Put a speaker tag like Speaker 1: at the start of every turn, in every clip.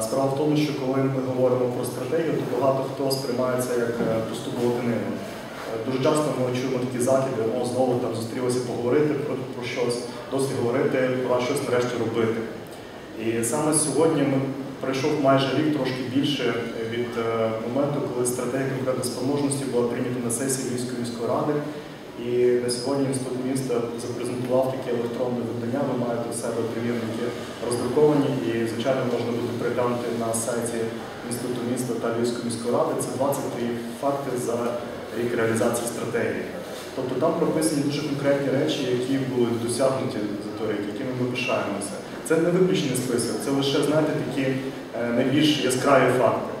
Speaker 1: Справа в тому, що коли ми говоримо про стратегію, то багато хто сприймається як е, пусту болотинину. Е, Дуже часто ми чуємо такі закиди, о, знову там зустрілися поговорити про, про щось, досить говорити, пора щось нарешті робити. І саме сьогодні ми пройшов майже рік трошки більше від е, моменту, коли стратегія конкретної спроможності була прийнята на сесії Львівської міської ради. І на сьогодні інститут міста запрезентував таке електронне видання. Ви маєте у себе примірники роздруковані, звичайно можна буде переглянути на сайті інституту міста та Львівської міської ради. Це 23 факти за рік реалізації стратегії. Тобто там прописані дуже конкретні речі, які були досягнуті за той рік, якими ми пишаємося. Це не виключений список, це лише знаєте такі е, найбільш яскраві факти.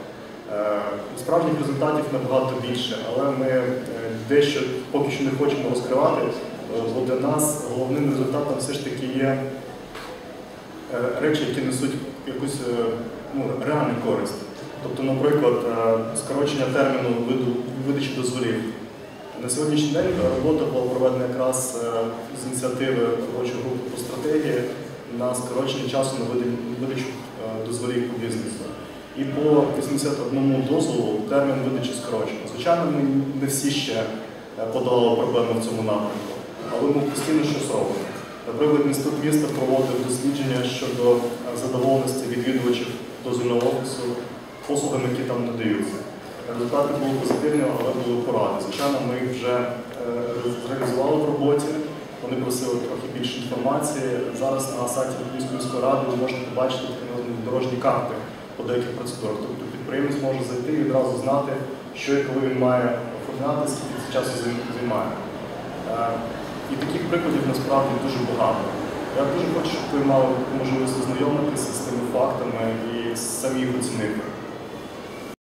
Speaker 1: Е, Справжніх результатів набагато більше, але ми е, дещо поки що не хочемо розкривати, бо для нас головним результатом все ж таки є речі, які несуть якусь е, ну, реальну користь. Тобто, наприклад, е, скорочення терміну видачі дозволів. На сьогоднішній день робота була проведена якраз е, з ініціативи робочої групи по стратегії на скорочення часу на видачу е, дозволів по бізнесу. І по 81 дозволу термін видачі скорочено. Звичайно, ми не всі ще е, подолали проблеми в цьому напрямку, але ми постійно щось робимо. Наприклад, інститут міста проводив дослідження щодо е, задоволеності відвідувачів дозвільного офісу послугами, які там надаються. Результати були позитивні, але були поради. Звичайно, ми їх вже е, зреалізували в роботі. Вони просили трохи більше інформації. Зараз на сайті Львівської міської ради ви можете побачити дорожні карти по деяких процедурах. Тобто підприємець може зайти і відразу знати, що і коли він має оформляти, скільки це часу займає. І таких прикладів насправді дуже багато. Я дуже хочу, щоб ви мали можливість ознайомитися з тими фактами і самі їх оцінити.